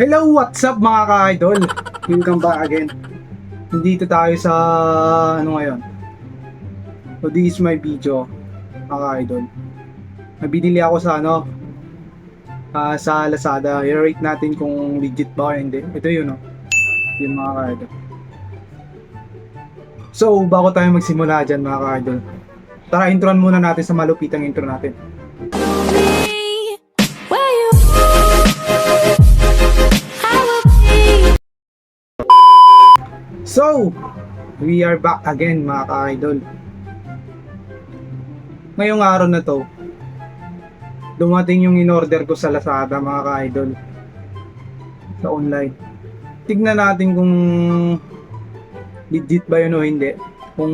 Hello, what's up mga ka-idol? Welcome back again. Nandito tayo sa ano ngayon. So this is my video, mga ka-idol. Nabinili ako sa ano ah, sa Lazada. I-rate natin kung legit ba o hindi. Ito yun, no? Yun mga ka-idol. So, bago tayo magsimula dyan mga ka-idol. Tara, introan muna natin sa malupitang intro natin. So, we are back again mga ka-idol. Ngayong araw na to, dumating yung in-order ko sa Lazada mga ka-idol. Sa online. Tignan natin kung legit ba yun o hindi. Kung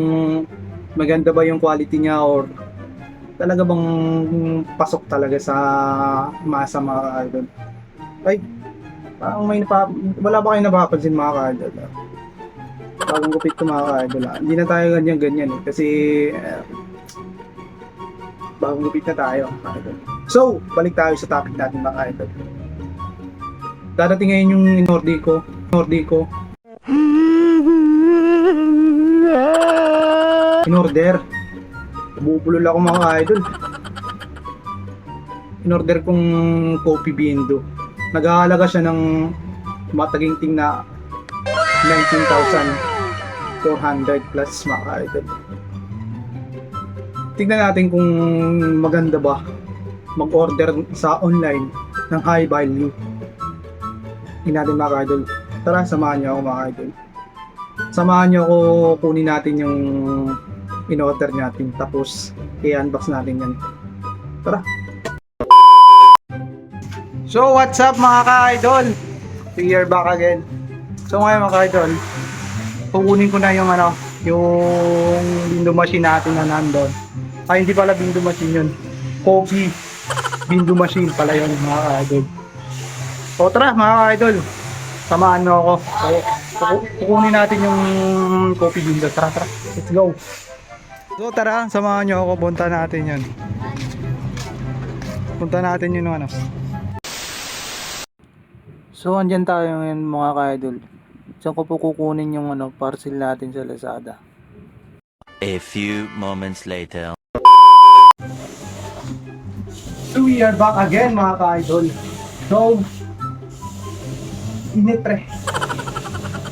maganda ba yung quality niya or talaga bang pasok talaga sa masa mga ka-idol. Ay, parang may napa, wala ba kayo napapansin mga ka-idol? Bagong gupit ko mga ka-idol ah. Hindi na tayo ganyan-ganyan eh. Kasi eh, bagong gupit na tayo idol. So, balik tayo sa topic natin mga ka-idol. Dadating ngayon yung in-order ko. In-order ko. In-order. Bubulol ako mga ka-idol. In-order kong coffee bindo. Nag-aalaga siya ng mataginting na 19,400 plus mga ka-idol. Tignan natin kung maganda ba mag-order sa online ng high value. Tingnan natin mga ka-idol. Tara, samahan niyo ako mga ka-idol. Samahan niyo ako kunin natin yung in-order natin tapos i-unbox natin yan. Tara! So what's up mga ka-idol? We are back again. So ngayon mga ka-idol, kukunin ko na yung ano, yung window machine natin na nandun. Ay, hindi pala window machine yun. Coffee window machine pala yun mga ka-idol. O tara mga ka-idol, samahan mo ako. Kuku- kukunin natin yung coffee window. Tara, tara. Let's go. So tara, samahan nyo ako. Punta natin yun. Punta natin yun ano. So, andyan tayo ngayon mga ka-idol. Saan ko po kukunin yung ano, parcel natin sa Lazada? A few moments later. So we are back again mga ka-idol. So, init pre.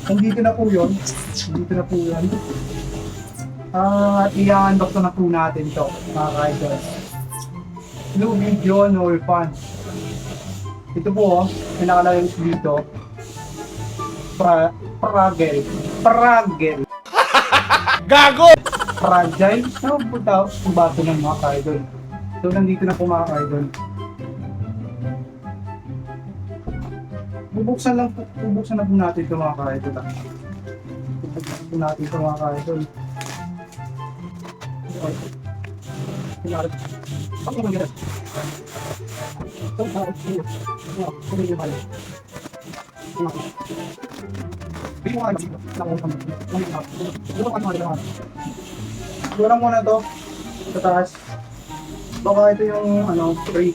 Nandito na po yun. Nandito na po yun. Ah, At i-unbox na po natin to mga ka-idol. Blue video no refund. Ito po oh, may nakalagay dito. Pra, pragel. Pragel. Gago! Fragile. Ano po tawag ang baso ng mga ka-idol? So, nandito na po mga ka-idol. Bubuksan lang po, bubuksan na po natin ito mga ka-idol. ah. Bubuksan po natin ito mga ka-idol. Pinarap. Bakit mo ganyan? Ito, ah, ito. Ito yung mahal. Ito. Bili mo muna to sa taas. Baka ito yung ano, free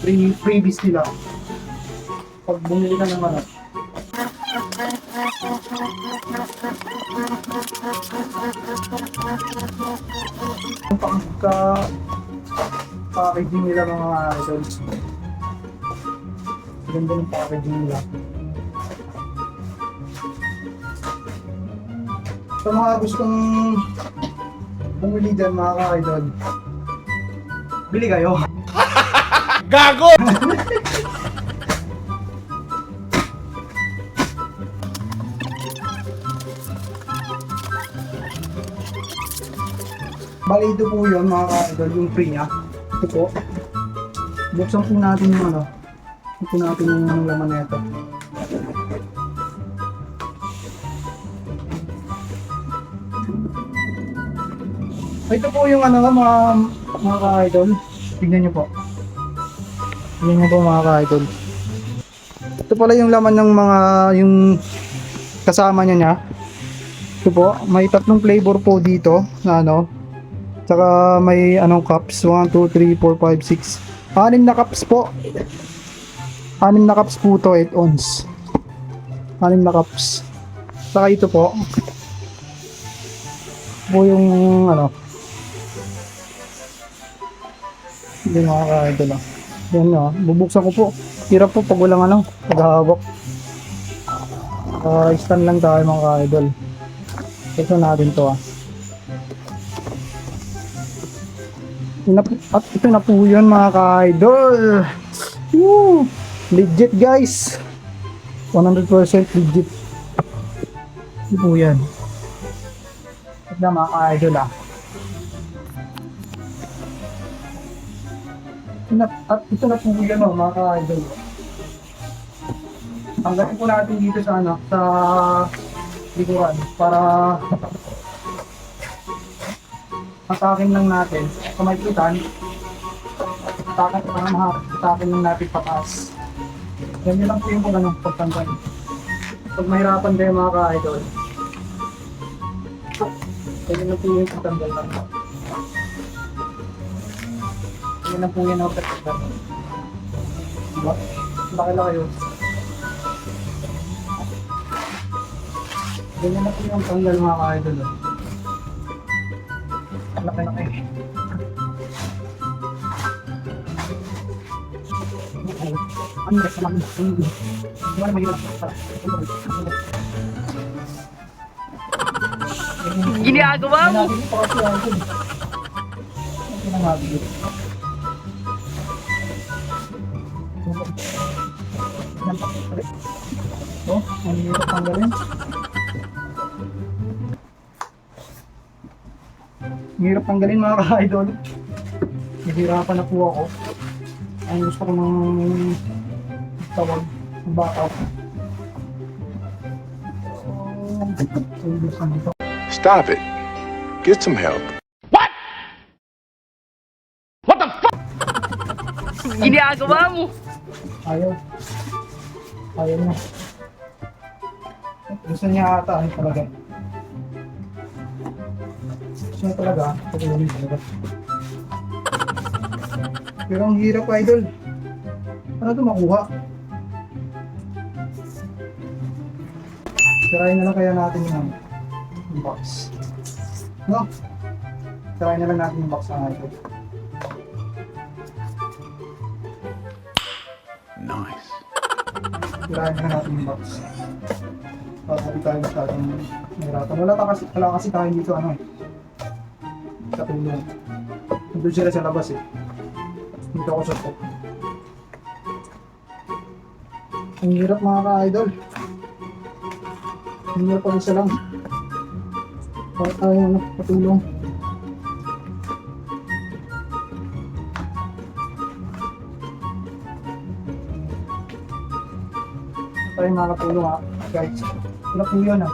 free freebies nila. Pag bumili ka ng ano. Yung pagka packaging nila mga idol. Ganda ng packaging nila. Sa mga gustong bumili dyan mga ka-idol, bili kayo. Gago! Bali ito po yun mga ka-idol, yung free niya. Ito po. Buksan po natin yung ano. Buksan po natin yung laman na ito. Ito po yung ano mga mga ka-idol. Tignan niyo po. Tignan niyo po mga ka-idol. Ito pala yung laman ng mga yung kasama niya niya. Ito po, may tatlong flavor po dito na ano. Tsaka may anong cups, 1, 2, 3, 4, 5, 6. Anim na cups po. Anim na cups po to, 8 ons. Anim na cups. Saka ito po. Po yung ano. Hindi makakain lang. Yan na. Bubuksan ko po. Hirap po pag walang ano. Paghahawak. Uh, stand lang tayo mga ka-idol. Ito natin to ah. Ito na po- At ito na po yun mga ka-idol. Woo! Legit guys. 100% legit. Ito po yan. Ito na mga ka-idol ah. Na, at ito na po yan oh, mga ka-idol. Hanggang po natin dito sa ano, sa likuran para atakin lang natin. Sa may putan atakin para mahatakin lang natin pataas. Ganyan lang po yung kung ano pagtanggal. Pag mahirapan kayo mga ka-idol. Ganyan lang po yung pagtanggal lang ganyan lang po yan ang pagtanggal diba? laki lang kayo ganyan lang po yung tanggal mga ka-idol oh. Laki laki. Ano ba naman? Ano ba mahirap? Ginagawa mo? Oh, ang hirap tanggalin. Ang hirap tanggalin mga ka-idol. Nahirapan na po ako. Ang gusto ko ng tawag backup. Stop it. Get some help. Ginagawa mo? Ayaw. Ayaw na. Gusto niya ata ay talaga. Gusto niya talaga. Pagulong talaga. Pero ang hirap idol. Ano ito makuha? Sirayin na lang kaya natin yung, ano, yung box. No? Sirayin na lang natin yung box ng idol. Nice. Tirahin na natin yung box. Hindi tayo masyadong nahirapan. Wala, ta kasi, wala kasi tayo dito ano eh. Sa tulong. Nandun sila sa labas eh. Dito ako sa top. Ang hirap mga ka-idol. Ang hirap pag isa lang. Para tayo ano, patulong. tayo makakatulong ha, guys. Ano po yun ha?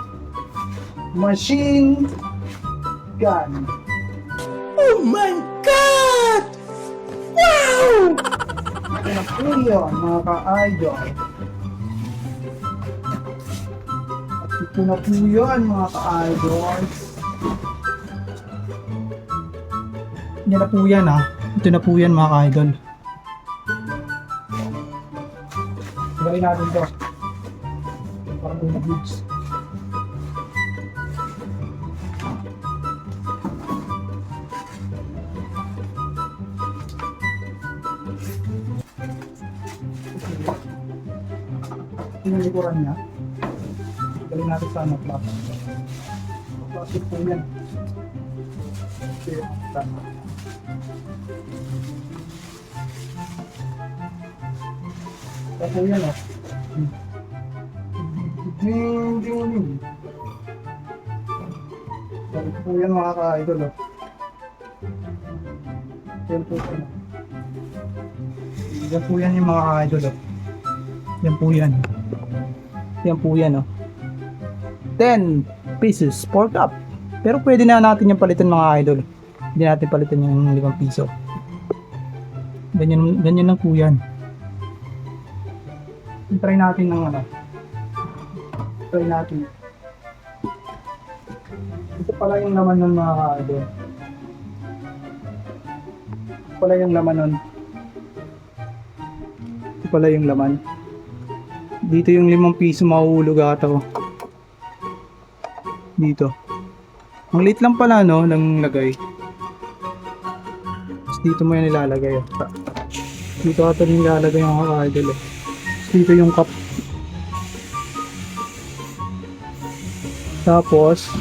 Machine gun. Oh my God! Wow! Ano po yun, mga ka-idol? At ito na po yun, mga ka-idol. Yan na po yan ha. Ito na po yan, mga ka-idol. Gawin natin to. Parang may goods. Yung likuran niya. Galing natin sa ano, plastic. Plastic po yan. Okay, tama. Po yan oh. Ding, ding, ding. Ito po yan mga ka-idol oh. Yan po yan. Yan po yan yung mga ka-idol oh. Yan po yan. Yan po yan oh. 10 pieces pork up. Pero pwede na natin yung palitan mga idol. Hindi natin palitan yung 5 piso. Ganyan, ganyan lang po yan. Try natin ng ano. Try natin. Ito pala yung laman ng mga idol. Ito pala yung laman nun. Ito pala yung laman. Dito yung limang piso mahuhulog ata ko. Dito. Ang liit lang pala no, ng lagay. Tapos dito mo yan ilalagay. oh. Dito ata nilalagay yung kakadol eh. Dito yung cup. Tapos,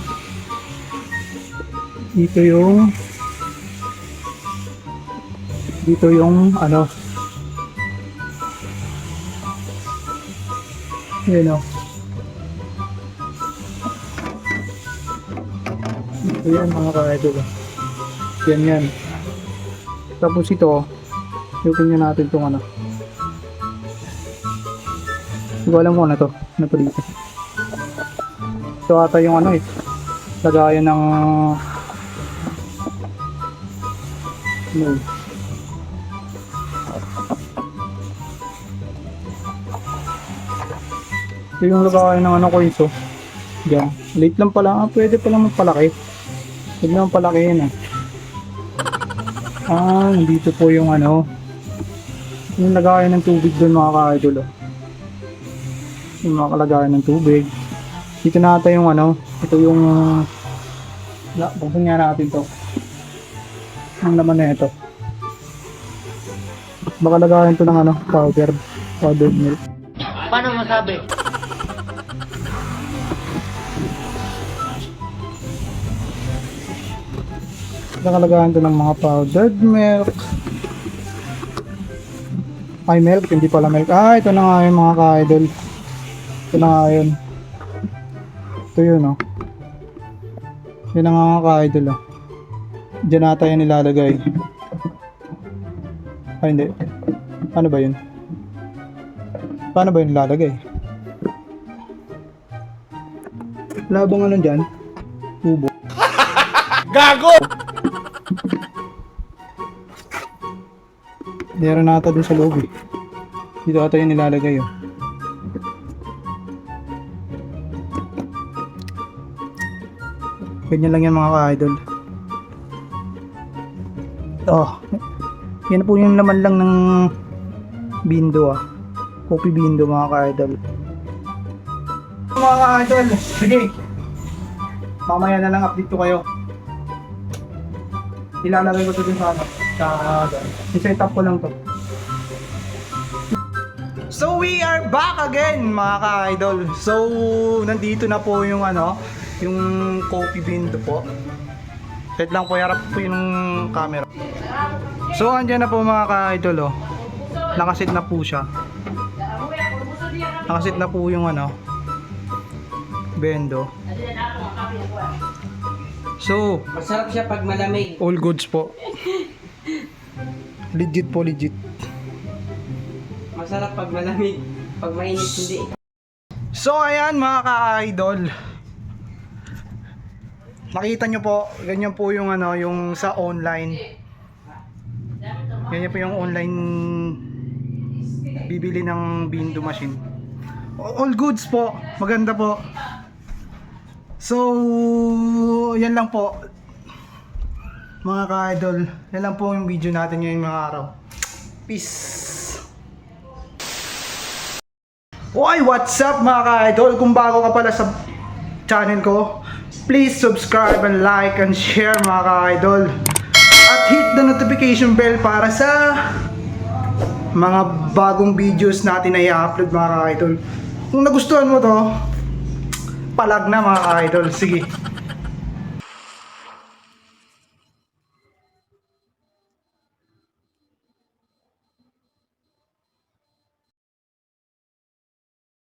dito yung dito yung ano yun o ito yan mga ka-idol. Yan yan. Tapos ito yukin nyo natin itong ano. Hindi ko alam kung ano to. Ano to dito? Ito ata yung ano eh. Lagayan ng ano? eh. Yung lagayan ng ano ko ito. Diyan. Late lang pala. Ah, pwede pala magpalaki. Huwag naman palakihin ah. Ah, nandito po yung ano. Yung lagayan ng tubig doon mga ka-idol. Oh. Yung mga kalagayan ng tubig. Dito na ata yung ano. Ito yung... La, buksan nga natin to. Ang laman na ito. Baka lagayan to ng ano, powder. Powdered milk. Paano masabi? Nakalagahan to ng mga powdered milk. Ay, milk. Hindi pala milk. Ah, ito na nga yun mga ka-idol. Ito na nga yun. Ito yun, oh. Yun na nga mga ka-idol, oh. Diyan ata yan nilalagay. Ay, hindi. Paano ba yun? Paano ba yun nilalagay? Labang ano dyan? Tubo. Gago! Meron na ata dun sa loob eh. Dito ata yung nilalagay oh. Ganyan lang yan mga ka-idol. Oh. Yan po yung laman lang ng bindo ah. Coffee bindo mga ka-idol. Mga ka-idol, sige. Mamaya na lang update ko kayo. Ilalagay ko to dun sa ano. Sa i-set up ko lang to. So we are back again mga ka-idol. So nandito na po yung ano, yung coffee window po. Set lang po yarap po yung camera. So andyan na po mga ka-idol oh. Nakasit na po siya. Nakasit na po yung ano, bendo. So, Masarap siya pag malamig. all goods po. Legit po, legit. Masarap pag malamig. Pag mainit, hindi. So ayan mga ka-idol. Nakita nyo po, ganyan po yung ano, yung sa online. Ganyan po yung online bibili ng bindo machine. All goods po, maganda po. So, yan lang po. Mga ka-idol, yan lang po yung video natin ngayong mga araw. Peace! Why, what's up mga ka-idol? Kung bago ka pala sa channel ko, please subscribe and like and share mga ka-idol. At hit the notification bell para sa mga bagong videos natin na i-upload mga ka-idol. Kung nagustuhan mo to, palag na mga ka-idol. Sige,